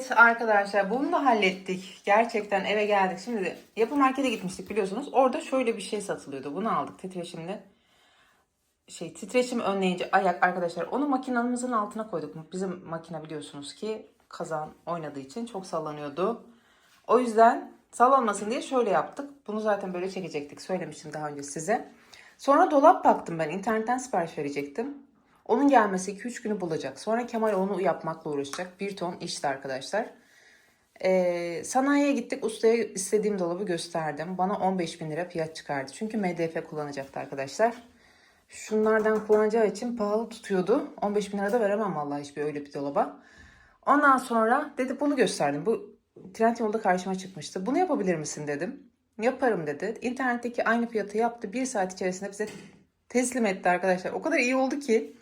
Evet arkadaşlar bunu da hallettik. Gerçekten eve geldik. Şimdi de yapı markete gitmiştik biliyorsunuz. Orada şöyle bir şey satılıyordu. Bunu aldık titreşimli. Şey titreşim önleyici ayak arkadaşlar. Onu makinamızın altına koyduk. Bizim makine biliyorsunuz ki kazan oynadığı için çok sallanıyordu. O yüzden sallanmasın diye şöyle yaptık. Bunu zaten böyle çekecektik. Söylemiştim daha önce size. Sonra dolap baktım ben. internetten sipariş verecektim. Onun gelmesi 2-3 günü bulacak. Sonra Kemal onu yapmakla uğraşacak. Bir ton işti arkadaşlar. Ee, sanayiye gittik. Ustaya istediğim dolabı gösterdim. Bana 15 bin lira fiyat çıkardı. Çünkü MDF kullanacaktı arkadaşlar. Şunlardan kullanacağı için pahalı tutuyordu. 15 bin lira da veremem vallahi hiçbir öyle bir dolaba. Ondan sonra dedi bunu gösterdim. Bu Trendyol'da karşıma çıkmıştı. Bunu yapabilir misin dedim. Yaparım dedi. İnternetteki aynı fiyatı yaptı. Bir saat içerisinde bize teslim etti arkadaşlar. O kadar iyi oldu ki.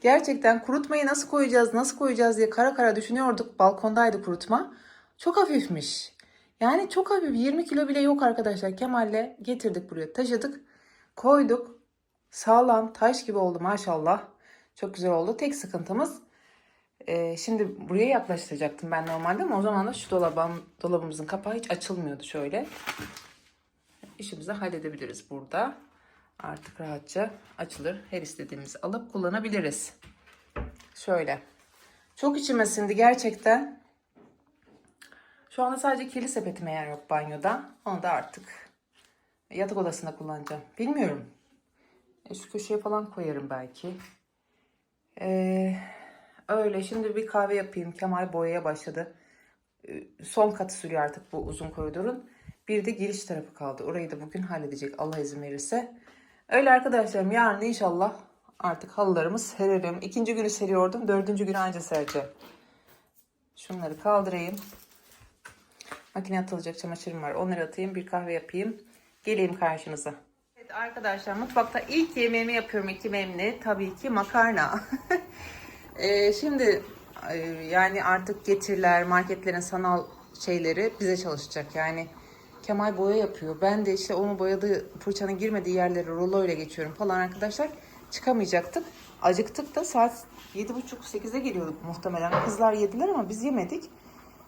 Gerçekten kurutmayı nasıl koyacağız, nasıl koyacağız diye kara kara düşünüyorduk. Balkondaydı kurutma. Çok hafifmiş. Yani çok hafif 20 kilo bile yok arkadaşlar. Kemal'le getirdik buraya taşıdık. Koyduk. Sağlam taş gibi oldu maşallah. Çok güzel oldu. Tek sıkıntımız e, şimdi buraya yaklaştıracaktım ben normalde ama o zaman da şu dolabım, dolabımızın kapağı hiç açılmıyordu şöyle. İşimizi halledebiliriz burada. Artık rahatça açılır. Her istediğimizi alıp kullanabiliriz. Şöyle. Çok içime sindi gerçekten. Şu anda sadece kirli sepetime yer yok banyoda. Onu da artık yatak odasında kullanacağım. Bilmiyorum. E, Şu köşeye falan koyarım belki. Ee, öyle. Şimdi bir kahve yapayım. Kemal boyaya başladı. Ee, Son katı sürüyor artık bu uzun koridorun. Bir de giriş tarafı kaldı. Orayı da bugün halledecek Allah izin verirse. Öyle arkadaşlarım yarın inşallah artık halılarımı sererim. İkinci günü seriyordum. Dördüncü günü anca sereceğim. Şunları kaldırayım. Makine atılacak çamaşırım var. Onları atayım. Bir kahve yapayım. Geleyim karşınıza. Evet arkadaşlar mutfakta ilk yemeğimi yapıyorum ekmeğimle. Tabii ki makarna. Ee, şimdi e, yani artık getiriler, marketlerin sanal şeyleri bize çalışacak. Yani Kemal boya yapıyor. Ben de işte onu boyadığı fırçanın girmediği yerleri rulo ile geçiyorum falan arkadaşlar. Çıkamayacaktık. Acıktık da saat 7.30-8'e geliyorduk muhtemelen. Kızlar yediler ama biz yemedik.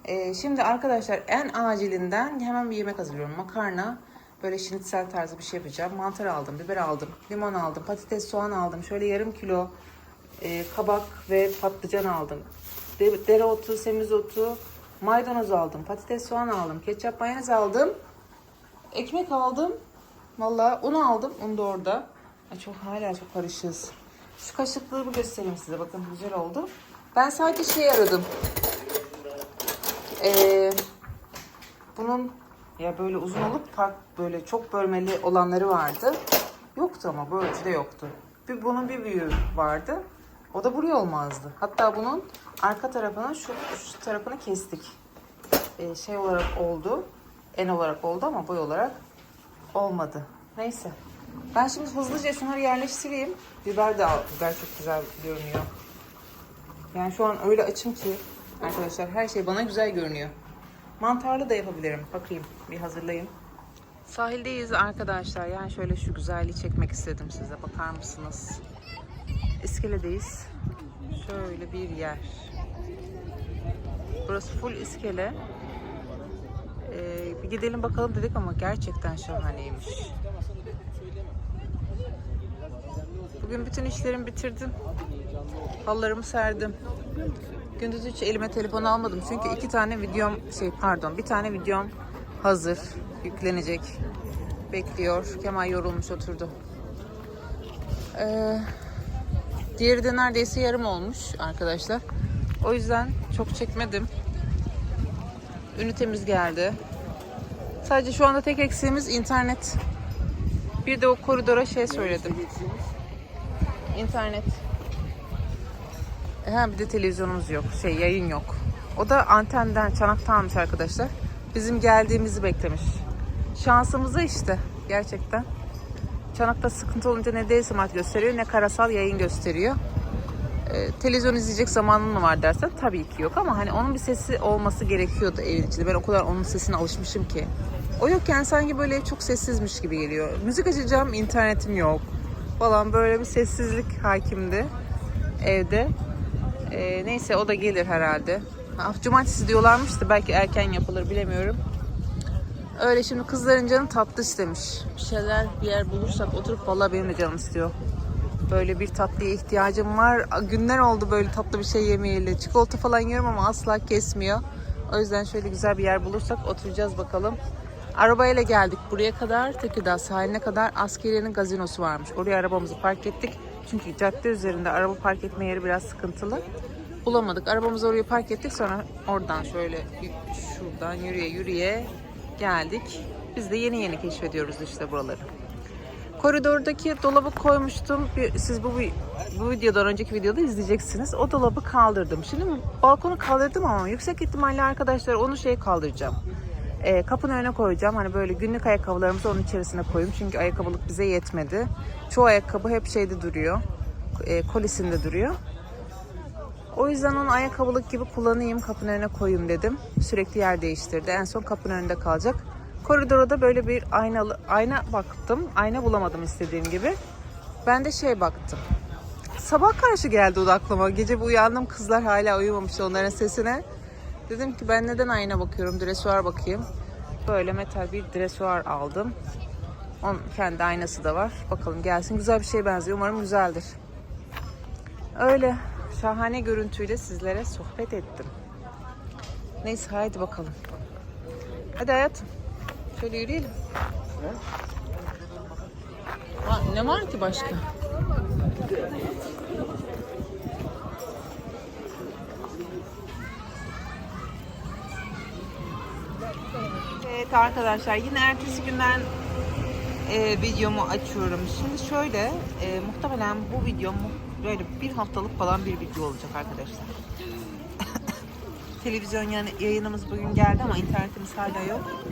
Ee, şimdi arkadaşlar en acilinden hemen bir yemek hazırlıyorum. Makarna, böyle şinitsel tarzı bir şey yapacağım. Mantar aldım, biber aldım, limon aldım, patates, soğan aldım. Şöyle yarım kilo e, kabak ve patlıcan aldım. De, dereotu, semizotu, maydanoz aldım. Patates, soğan aldım. Ketçap, mayonez aldım. Ekmek aldım. Valla un aldım. Un da orada. Ay, çok hala çok karışız. Şu kaşıklığımı göstereyim size. Bakın güzel oldu. Ben sadece şey aradım. Ee, bunun ya böyle uzun olup fark böyle çok bölmeli olanları vardı. Yoktu ama bu ölçüde yoktu. Bir bunun bir büyüğü vardı. O da buraya olmazdı. Hatta bunun arka tarafını şu, şu tarafını kestik. Ee, şey olarak oldu. En olarak oldu ama boy olarak olmadı. Neyse. Ben şimdi hızlıca şunları yerleştireyim. Biber de al. Biber çok güzel görünüyor. Yani şu an öyle açım ki arkadaşlar her şey bana güzel görünüyor. Mantarlı da yapabilirim. Bakayım bir hazırlayayım. Sahildeyiz arkadaşlar. Yani şöyle şu güzelliği çekmek istedim size. Bakar mısınız? İskeledeyiz. Şöyle bir yer. Burası full iskele. Ee, bir gidelim bakalım dedik ama gerçekten şahaneymiş. Bugün bütün işlerimi bitirdim. Halılarımı serdim. Gündüz hiç elime telefon almadım çünkü iki tane videom şey pardon bir tane videom hazır yüklenecek bekliyor. Kemal yorulmuş oturdu. Ee, diğeri de neredeyse yarım olmuş arkadaşlar. O yüzden çok çekmedim. Ünitemiz geldi. Sadece şu anda tek eksiğimiz internet. Bir de o koridora şey söyledim. İnternet. Ha bir de televizyonumuz yok. Şey yayın yok. O da antenden çanakta almış arkadaşlar. Bizim geldiğimizi beklemiş. Şansımıza işte gerçekten. Çanakta sıkıntı olunca ne D smart gösteriyor ne karasal yayın gösteriyor. Ee, televizyon izleyecek zamanın mı var dersen tabii ki yok ama hani onun bir sesi olması gerekiyordu evin içinde. Ben o kadar onun sesine alışmışım ki. O yokken sanki böyle çok sessizmiş gibi geliyor. Müzik açacağım internetim yok falan böyle bir sessizlik hakimdi evde. Ee, neyse o da gelir herhalde. Ah, Cumartesi diyorlarmış da belki erken yapılır bilemiyorum. Öyle şimdi kızların canı tatlı istemiş. Bir şeyler bir yer bulursak oturup vallahi benim de canım istiyor. Böyle bir tatlıya ihtiyacım var. Günler oldu böyle tatlı bir şey yemeyeli. Çikolata falan yiyorum ama asla kesmiyor. O yüzden şöyle güzel bir yer bulursak oturacağız bakalım. Arabayla geldik buraya kadar. Tekirdağ sahiline kadar askeriyenin gazinosu varmış. Oraya arabamızı park ettik. Çünkü cadde üzerinde araba park etme yeri biraz sıkıntılı. Bulamadık. Arabamızı oraya park ettik. Sonra oradan şöyle şuradan yürüye yürüye geldik. Biz de yeni yeni keşfediyoruz işte buraları. Koridordaki dolabı koymuştum. Siz bu bu videodan önceki videoda izleyeceksiniz. O dolabı kaldırdım. Şimdi balkonu kaldırdım ama yüksek ihtimalle arkadaşlar onu şey kaldıracağım. Ee, kapının önüne koyacağım. Hani böyle günlük ayakkabılarımızı onun içerisine koyayım. Çünkü ayakkabılık bize yetmedi. Çoğu ayakkabı hep şeyde duruyor. E, kolisinde duruyor. O yüzden onu ayakkabılık gibi kullanayım, kapının önüne koyayım dedim. Sürekli yer değiştirdi. En son kapının önünde kalacak. Koridora da böyle bir aynalı ayna baktım. Ayna bulamadım istediğim gibi. Ben de şey baktım. Sabah karşı geldi o aklıma. Gece bir uyandım kızlar hala uyumamış onların sesine. Dedim ki ben neden ayna bakıyorum? Dresuar bakayım. Böyle metal bir dresuar aldım. Onun kendi aynası da var. Bakalım gelsin. Güzel bir şeye benziyor. Umarım güzeldir. Öyle şahane görüntüyle sizlere sohbet ettim. Neyse haydi bakalım. Hadi hayatım. Şöyle yürüyelim. Ha, ne var ki başka? Evet arkadaşlar yine ertesi günden e, videomu açıyorum. Şimdi şöyle e, muhtemelen bu videom böyle bir haftalık falan bir video olacak arkadaşlar. Televizyon yani yayınımız bugün geldi ama internetimiz hala yok.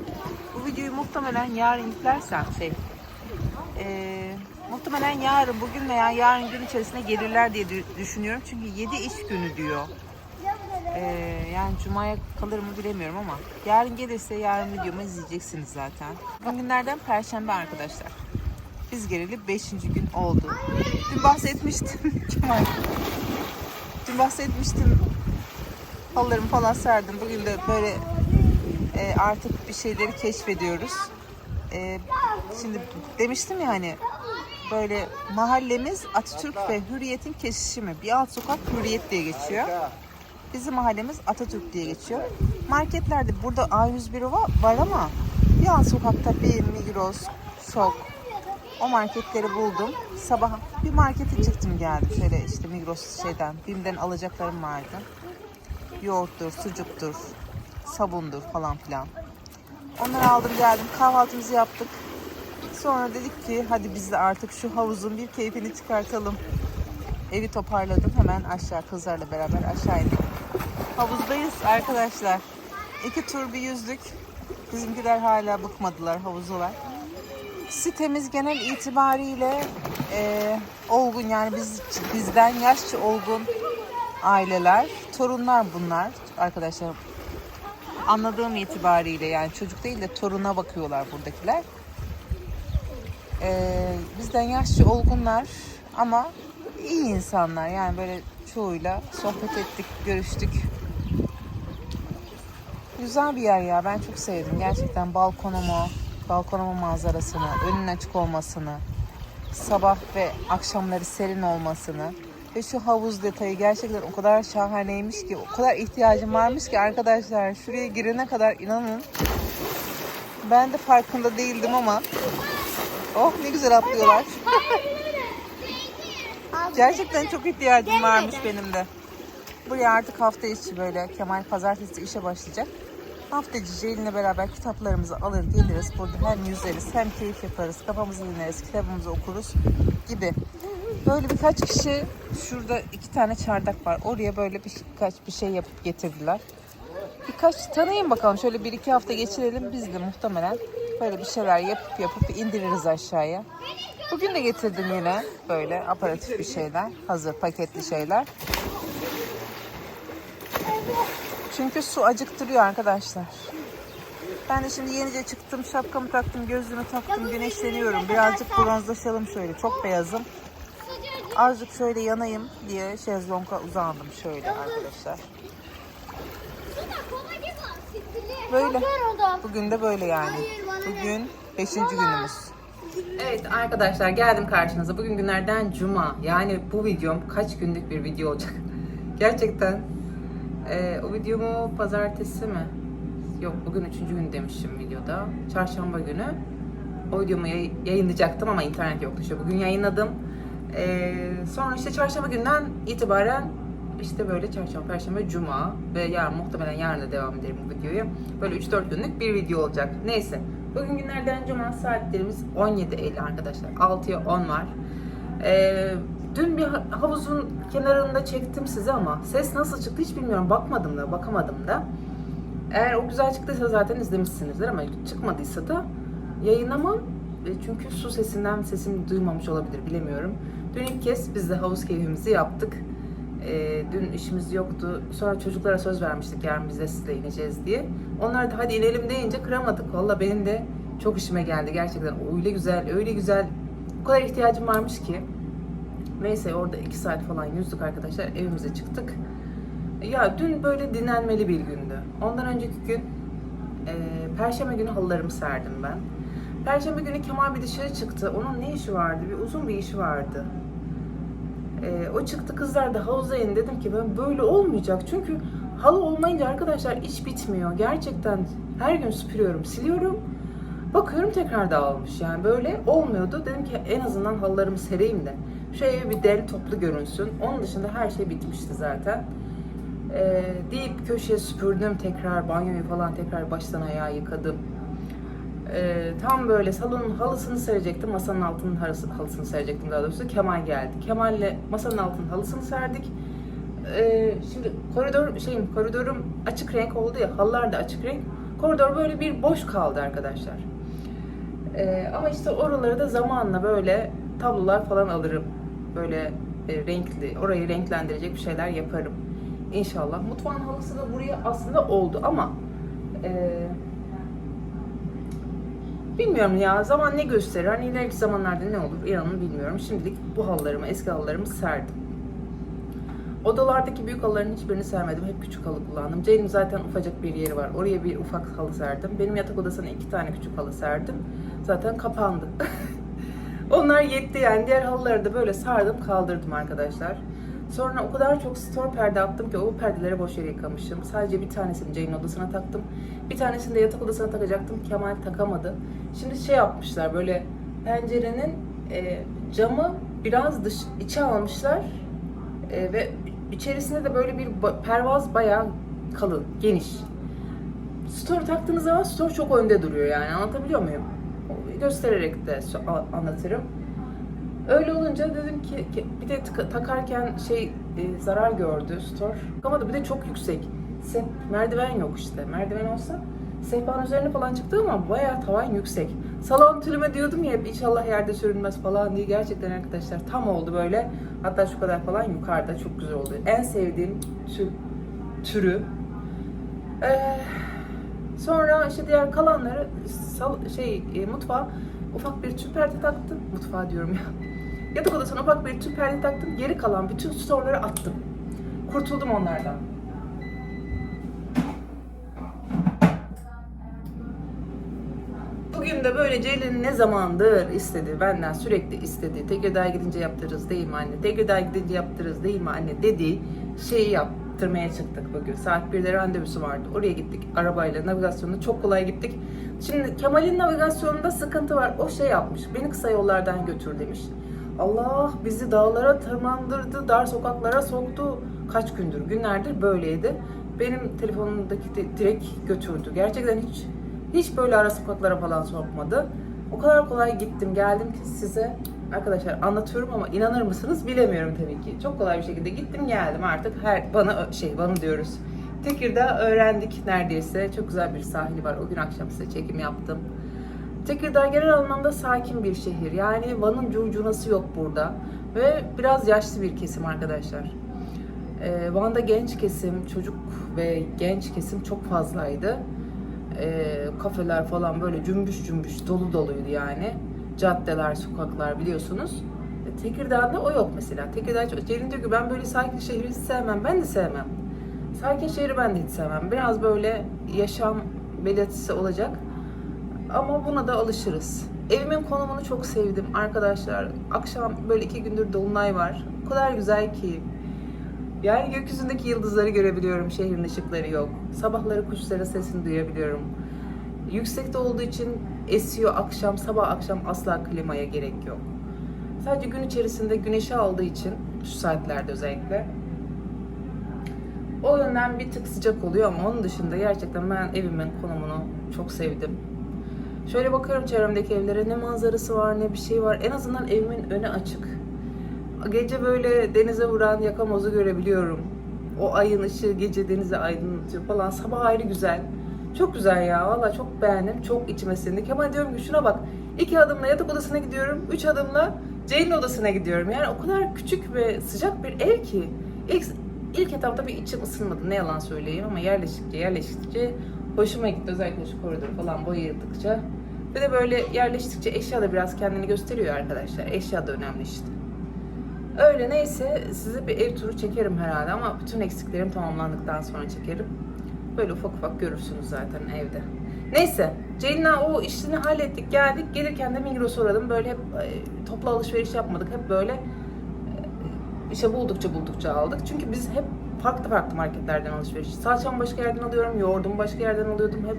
Bu videoyu muhtemelen yarın yüklersem şey e, muhtemelen yarın bugün veya yarın gün içerisinde gelirler diye dü- düşünüyorum. Çünkü 7 iş günü diyor. E, yani cumaya kalır mı bilemiyorum ama yarın gelirse yarın videomu izleyeceksiniz zaten. Bugünlerden perşembe arkadaşlar. Biz geleli 5. gün oldu. Dün bahsetmiştim. Dün bahsetmiştim halılarımı falan serdim. Bugün de böyle e, artık bir şeyleri keşfediyoruz. E, şimdi demiştim ya hani böyle mahallemiz Atatürk ve Hürriyet'in kesişimi. Bir alt sokak Hürriyet diye geçiyor. Bizim mahallemiz Atatürk diye geçiyor. Marketlerde burada A101 va- var ama bir alt sokakta bir Migros, Şok, o marketleri buldum. Sabah bir markete çıktım geldim. Şöyle işte Migros şeyden, BİM'den alacaklarım vardı. Yoğurttur, sucuktur, sabundur falan filan. Onları aldım geldim. Kahvaltımızı yaptık. Sonra dedik ki hadi biz de artık şu havuzun bir keyfini çıkartalım. Evi toparladım. Hemen aşağı kızlarla beraber aşağı indik. Havuzdayız arkadaşlar. İki tur bir yüzdük. Bizimkiler hala bıkmadılar havuzdalar. Sitemiz genel itibariyle e, olgun yani biz bizden yaşça olgun aileler, torunlar bunlar arkadaşlar. Anladığım itibariyle yani çocuk değil de toruna bakıyorlar buradakiler. E, bizden yaşça olgunlar ama iyi insanlar yani böyle çoğuyla sohbet ettik, görüştük. Güzel bir yer ya. Ben çok sevdim. Gerçekten balkonumu, balkonumun manzarasını, önün açık olmasını, sabah ve akşamları serin olmasını ve şu havuz detayı gerçekten o kadar şahaneymiş ki, o kadar ihtiyacım varmış ki arkadaşlar şuraya girene kadar inanın. Ben de farkında değildim ama oh ne güzel atlıyorlar. Gerçekten çok ihtiyacım varmış benim de. Buraya artık hafta içi böyle Kemal pazartesi işe başlayacak. Hafta içi Ceylin'le beraber kitaplarımızı alır geliriz. Burada hem yüzeriz hem keyif yaparız. Kafamızı dinleriz, kitabımızı okuruz gibi. Böyle birkaç kişi şurada iki tane çardak var. Oraya böyle birkaç bir şey yapıp getirdiler. Birkaç tanıyın bakalım. Şöyle bir iki hafta geçirelim. Biz de muhtemelen böyle bir şeyler yapıp yapıp indiririz aşağıya. Bugün de getirdim yine böyle aparatif bir şeyler. Hazır paketli şeyler. Çünkü su acıktırıyor arkadaşlar. Ben de şimdi yenice çıktım, şapkamı taktım, gözlüğümü taktım, güneşleniyorum. Birazcık bronzlaşalım şöyle. Çok beyazım. Azıcık şöyle yanayım diye şezlonga uzandım şöyle arkadaşlar. Böyle. Bugün de böyle yani. Bugün 5. Baba. günümüz. Evet arkadaşlar geldim karşınıza. Bugün günlerden cuma. Yani bu videom kaç günlük bir video olacak. Gerçekten. Ee, o videomu pazartesi mi? Yok bugün üçüncü gün demişim videoda. Çarşamba günü. O videomu yay- yayınlayacaktım ama internet yoktu. İşte bugün yayınladım. Ee, sonra işte çarşamba günden itibaren işte böyle çarşamba, perşembe, cuma ve yarın muhtemelen yarın da devam ederim bu videoyu. Böyle 3-4 günlük bir video olacak. Neyse. Bugün günlerden cuma saatlerimiz 17.50 arkadaşlar. 6'ya 10 var. Ee, dün bir ha- havuzun kenarında çektim size ama ses nasıl çıktı hiç bilmiyorum. Bakmadım da, bakamadım da. Eğer o güzel çıktıysa zaten izlemişsinizdir ama çıkmadıysa da yayınlamam. E, Çünkü su sesinden sesimi duymamış olabilir bilemiyorum. Dün ilk kez biz de havuz keyfimizi yaptık. E, dün işimiz yoktu. Sonra çocuklara söz vermiştik yarın biz de sizle ineceğiz diye. Onlar da hadi inelim deyince kıramadık. Valla benim de çok işime geldi gerçekten. Öyle güzel, öyle güzel. O kadar ihtiyacım varmış ki. Neyse orada iki saat falan yüzdük arkadaşlar. Evimize çıktık. Ya dün böyle dinlenmeli bir gündü. Ondan önceki gün e, Perşembe günü halılarımı serdim ben. Perşembe günü Kemal bir dışarı çıktı. Onun ne işi vardı? Bir uzun bir işi vardı. E, o çıktı kızlar da havuza in dedim ki ben böyle olmayacak. Çünkü halı olmayınca arkadaşlar iş bitmiyor. Gerçekten her gün süpürüyorum, siliyorum. Bakıyorum tekrar dağılmış. Yani böyle olmuyordu. Dedim ki en azından halılarımı sereyim de şu bir del toplu görünsün. Onun dışında her şey bitmişti zaten. Ee, deyip köşeye süpürdüm tekrar banyoyu falan tekrar baştan ayağa yıkadım. Ee, tam böyle salonun halısını serecektim. Masanın altının halısı- halısını serecektim daha doğrusu. Kemal geldi. Kemal'le masanın altının halısını serdik. Ee, şimdi koridor şeyim koridorum açık renk oldu ya halılar da açık renk. Koridor böyle bir boş kaldı arkadaşlar. Ee, ama işte oraları da zamanla böyle tablolar falan alırım. Böyle e, renkli, orayı renklendirecek bir şeyler yaparım. İnşallah. Mutfağın halısı da buraya aslında oldu ama e, bilmiyorum ya zaman ne gösterir. Hani ileriki zamanlarda ne olur inanın bilmiyorum. Şimdilik bu halılarımı, eski halılarımı serdim. Odalardaki büyük halıların hiçbirini sermedim. Hep küçük halı kullandım. Ceylin zaten ufacık bir yeri var. Oraya bir ufak halı serdim. Benim yatak odasına iki tane küçük halı serdim. Zaten kapandı. Onlar yetti yani. Diğer halıları da böyle sardım kaldırdım arkadaşlar. Sonra o kadar çok store perde attım ki o perdeleri boş yere yıkamışım. Sadece bir tanesini Ceylin odasına taktım. Bir tanesini de yatak odasına takacaktım. Kemal takamadı. Şimdi şey yapmışlar böyle pencerenin e, camı biraz dış içe almışlar. E, ve içerisinde de böyle bir pervaz bayağı kalın, geniş. Store taktığınız zaman store çok önde duruyor yani anlatabiliyor muyum? Göstererek de anlatırım. Öyle olunca dedim ki, bir de takarken şey e, zarar gördü store. Takamadı bir de çok yüksek. Se merdiven yok işte. Merdiven olsa sehpanın üzerine falan çıktı ama bayağı tavan yüksek. Salon tülüme diyordum ya inşallah yerde sürünmez falan diye. Gerçekten arkadaşlar tam oldu böyle. Hatta şu kadar falan yukarıda çok güzel oldu. En sevdiğim tür, türü. Ee, sonra işte diğer kalanları sal, şey e, mutfağa ufak bir tüp perde taktım. Mutfağa diyorum ya. Yatak odasına ufak bir tüp perde taktım. Geri kalan bütün storeları attım. Kurtuldum onlardan. Bugün de böyle Ceylin ne zamandır istedi, benden sürekli istedi. Tekirdağ'a gidince yaptırırız değil mi anne? Tekirdağ'a gidince yaptırırız değil mi anne? Dediği şeyi yaptırmaya çıktık bugün. Saat 1'de randevusu vardı. Oraya gittik arabayla, navigasyonda çok kolay gittik. Şimdi Kemal'in navigasyonunda sıkıntı var. O şey yapmış, beni kısa yollardan götür demiş. Allah bizi dağlara tırmandırdı, dar sokaklara soktu. Kaç gündür, günlerdir böyleydi. Benim telefonumdaki direkt götürdü. Gerçekten hiç hiç böyle ara sokaklara falan sokmadı. O kadar kolay gittim geldim ki size arkadaşlar anlatıyorum ama inanır mısınız bilemiyorum tabii ki. Çok kolay bir şekilde gittim geldim artık her bana şey bana diyoruz. Tekirdağ öğrendik neredeyse. Çok güzel bir sahili var. O gün akşam size çekim yaptım. Tekirdağ genel anlamda sakin bir şehir. Yani Van'ın curcunası yok burada. Ve biraz yaşlı bir kesim arkadaşlar. Ee, Van'da genç kesim, çocuk ve genç kesim çok fazlaydı. Ee, kafeler falan böyle cümbüş cümbüş dolu doluydu yani. Caddeler, sokaklar biliyorsunuz. E, Tekirdağ'da o yok mesela. Tekirdağ, Ceylin diyor ki ben böyle sakin şehri hiç sevmem. Ben de sevmem. Sakin şehri ben de hiç sevmem. Biraz böyle yaşam belirtisi olacak. Ama buna da alışırız. Evimin konumunu çok sevdim arkadaşlar. Akşam böyle iki gündür dolunay var. O kadar güzel ki. Yani gökyüzündeki yıldızları görebiliyorum. Şehrin ışıkları yok. Sabahları kuşların sesini duyabiliyorum. Yüksekte olduğu için esiyor akşam, sabah akşam asla klimaya gerek yok. Sadece gün içerisinde güneşi aldığı için şu saatlerde özellikle o yönden bir tık sıcak oluyor ama onun dışında gerçekten ben evimin konumunu çok sevdim. Şöyle bakıyorum çevremdeki evlere ne manzarası var ne bir şey var. En azından evimin önü açık. Gece böyle denize vuran yakamozu görebiliyorum. O ayın ışığı gece denizi aydınlatıyor falan. Sabah ayrı güzel. Çok güzel ya. Valla çok beğendim. Çok içime sindi. Kemal diyorum ki şuna bak. İki adımla yatak odasına gidiyorum. Üç adımla Ceylin odasına gidiyorum. Yani o kadar küçük ve sıcak bir ev ki. İlk, ilk etapta bir içim ısınmadı. Ne yalan söyleyeyim ama yerleştikçe yerleştikçe hoşuma gitti. Özellikle şu koridoru falan boyadıkça. Ve de böyle yerleştikçe eşya da biraz kendini gösteriyor arkadaşlar. Eşya da önemli işte. Öyle neyse size bir ev turu çekerim herhalde ama bütün eksiklerim tamamlandıktan sonra çekerim. Böyle ufak ufak görürsünüz zaten evde. Neyse Ceylin'le o işini hallettik geldik. Gelirken de Migros'a uğradım. Böyle hep e, toplu alışveriş yapmadık. Hep böyle e, işte buldukça buldukça aldık. Çünkü biz hep farklı farklı marketlerden alışveriş. Salçamı başka yerden alıyorum, yoğurdumu başka yerden alıyordum. Hep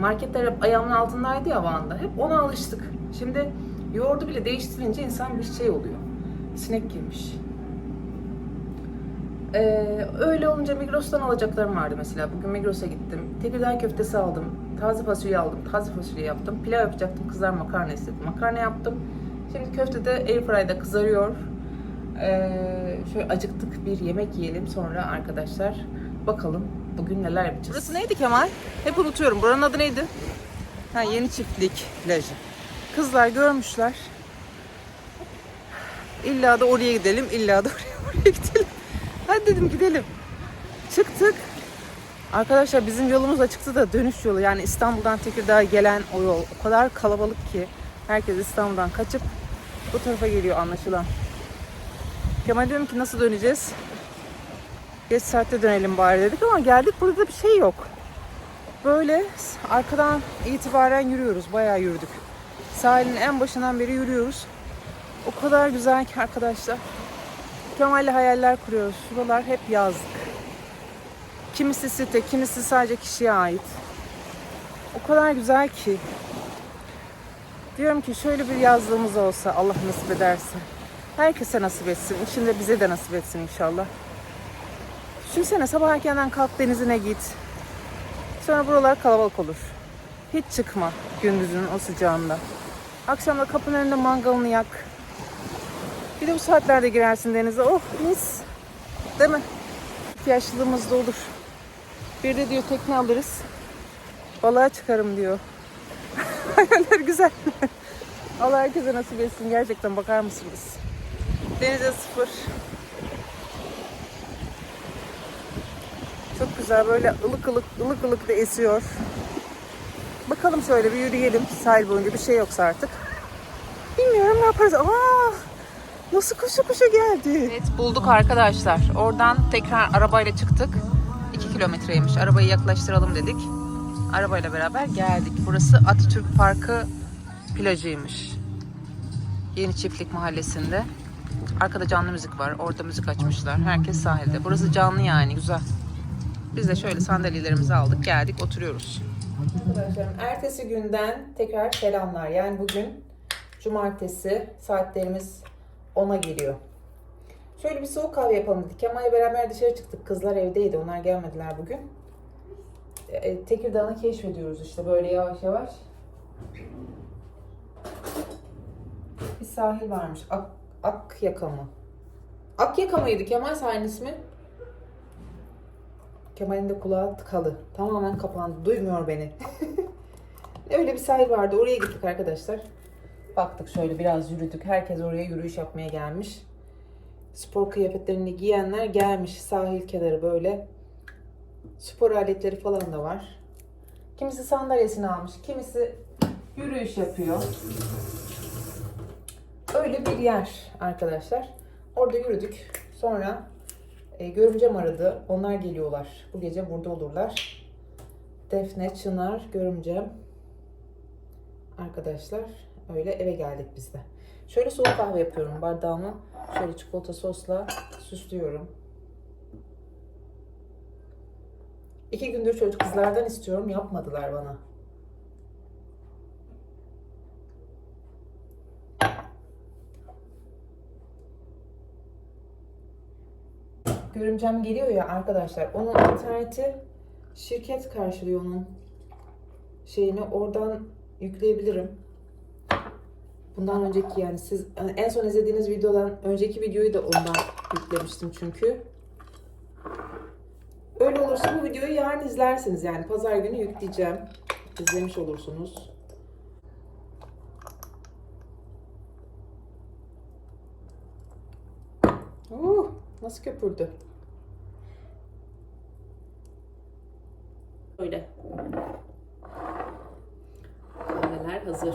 marketler hep ayağımın altındaydı ya Van'da. Hep ona alıştık. Şimdi yoğurdu bile değiştirince insan bir şey oluyor. Sinek girmiş. Ee, öyle olunca Migros'tan alacaklarım vardı mesela. Bugün Migros'a gittim. Tekirdağ köftesi aldım. Taze fasulye aldım. Taze fasulye yaptım. Pilav yapacaktım. Kızar makarna istedim. Makarna yaptım. Şimdi köfte de airfryer'da kızarıyor. Ee, şöyle acıktık bir yemek yiyelim sonra arkadaşlar. Bakalım bugün neler yapacağız. Burası neydi Kemal? Hep unutuyorum. Buranın adı neydi? Ha, yeni çiftlik plajı. Kızlar görmüşler. İlla da oraya gidelim, illa da oraya, oraya gidelim. Hadi dedim gidelim. Çıktık. Arkadaşlar bizim yolumuz açıktı da dönüş yolu. Yani İstanbul'dan Tekirdağ'a gelen o yol o kadar kalabalık ki herkes İstanbul'dan kaçıp bu tarafa geliyor anlaşılan. Kemal diyorum ki nasıl döneceğiz? Geç saatte dönelim bari dedik ama geldik burada da bir şey yok. Böyle arkadan itibaren yürüyoruz. Bayağı yürüdük. Sahilin en başından beri yürüyoruz. O kadar güzel ki arkadaşlar. Kemal'le hayaller kuruyoruz. Şuralar hep yazlık. Kimisi site, kimisi sadece kişiye ait. O kadar güzel ki. Diyorum ki şöyle bir yazlığımız olsa Allah nasip ederse. Herkese nasip etsin. İçinde bize de nasip etsin inşallah. Düşünsene sabah erkenden kalk denizine git. Sonra buralar kalabalık olur. Hiç çıkma gündüzün o sıcağında. Akşam da kapının önünde mangalını yak. Bir de bu saatlerde girersin denize. Oh mis. Değil mi? İhtiyaçlılığımız da olur. Bir de diyor tekne alırız. Balığa çıkarım diyor. Hayaller güzel. Allah herkese nasip etsin. Gerçekten bakar mısınız? Denize sıfır. Çok güzel böyle ılık ılık ılık ılık da esiyor. Bakalım şöyle bir yürüyelim sahil boyunca bir şey yoksa artık. Bilmiyorum ne yaparız. Aa, nasıl koşu koşu geldi. Evet bulduk arkadaşlar. Oradan tekrar arabayla çıktık. 2 kilometreymiş. Arabayı yaklaştıralım dedik. Arabayla beraber geldik. Burası Atatürk Parkı plajıymış. Yeni Çiftlik Mahallesi'nde. Arkada canlı müzik var. Orada müzik açmışlar. Herkes sahilde. Burası canlı yani. Güzel. Biz de şöyle sandalyelerimizi aldık. Geldik oturuyoruz. Arkadaşlarım ertesi günden tekrar selamlar. Yani bugün cumartesi saatlerimiz 10'a geliyor. Şöyle bir soğuk kahve yapalım dedik. Kemal'le beraber dışarı çıktık. Kızlar evdeydi. Onlar gelmediler bugün. E, Tekirdağ'ı keşfediyoruz işte böyle yavaş yavaş. Bir sahil varmış. Ak, Akyaka mı? Akyaka mıydı Kemal sahilin ismi? Kemal'in de kulağı tıkalı. Tamamen kapandı. Duymuyor beni. Öyle bir sahil vardı. Oraya gittik arkadaşlar. Baktık şöyle biraz yürüdük. Herkes oraya yürüyüş yapmaya gelmiş. Spor kıyafetlerini giyenler gelmiş. Sahil kenarı böyle. Spor aletleri falan da var. Kimisi sandalyesini almış. Kimisi yürüyüş yapıyor. Öyle bir yer arkadaşlar. Orada yürüdük. Sonra e, görümcem aradı. Onlar geliyorlar. Bu gece burada olurlar. Defne, Çınar, Görümcem. Arkadaşlar öyle eve geldik biz de. Şöyle soğuk kahve yapıyorum bardağımı. Şöyle çikolata sosla süslüyorum. İki gündür çocuk kızlardan istiyorum. Yapmadılar bana. Görümcem geliyor ya arkadaşlar. Onun interneti şirket karşılıyor onun şeyini. Oradan yükleyebilirim. Bundan önceki yani siz en son izlediğiniz videodan önceki videoyu da ondan yüklemiştim çünkü. Öyle olursa bu videoyu yarın izlersiniz yani pazar günü yükleyeceğim. İzlemiş olursunuz. Nasıl köpürdü? Öyle. Kahveler hazır.